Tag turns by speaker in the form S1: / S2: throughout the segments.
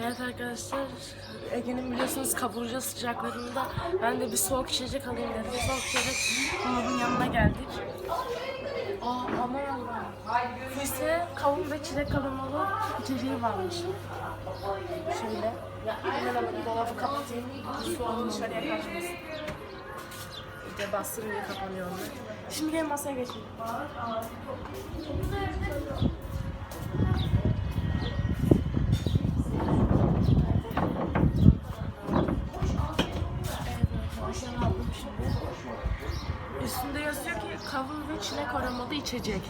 S1: Evet arkadaşlar, Ege'nin biliyorsunuz kavurucu sıcaklarında ben de bir soğuk içecek alayım dedim. Soğuk içecek Umut'un yanına geldik. Aa aman Allah'ım. Füse kavun ve çilek kavurmalı içeceği varmış. Şöyle. Hemen alıp dolabı kapatayım. Soğuğun dışarıya kaçmasın. İyice bastırınca kapanıyor onlar. Şimdi gelin masaya geçelim. Üstünde yazıyor ki kavun ve çilek aromalı içecek.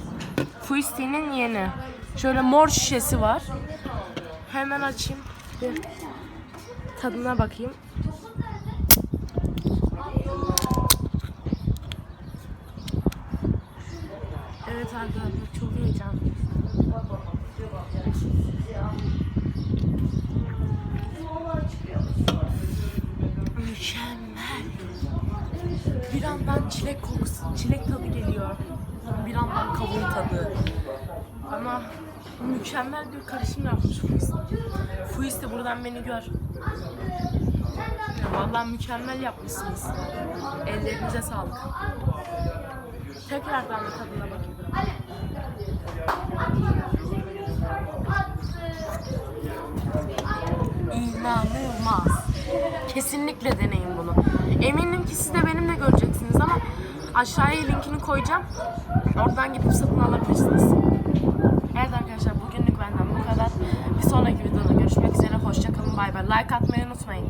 S1: Fuisti'nin yeni. Şöyle mor şişesi var. Hemen açayım. Bir tadına bakayım. Evet arkadaşlar çok heyecanlıyım. Mükemmel. Bir yandan çilek kokusu, çilek tadı geliyor. Bir yandan kavun tadı. Ama mükemmel bir karışım yapmış Fuist. Fuist de buradan beni gör. Vallahi mükemmel yapmışsınız. Ellerinize sağlık. Tekrardan bir tadına bakayım. İnanılmaz. Kesinlikle deneyin bunu. Eminim ki siz de benimle göreceksiniz ama aşağıya linkini koyacağım. Oradan gidip satın alabilirsiniz. Evet arkadaşlar bugünlük benden bu kadar. Bir sonraki videoda görüşmek üzere. Hoşçakalın. Bay bay. Like atmayı unutmayın.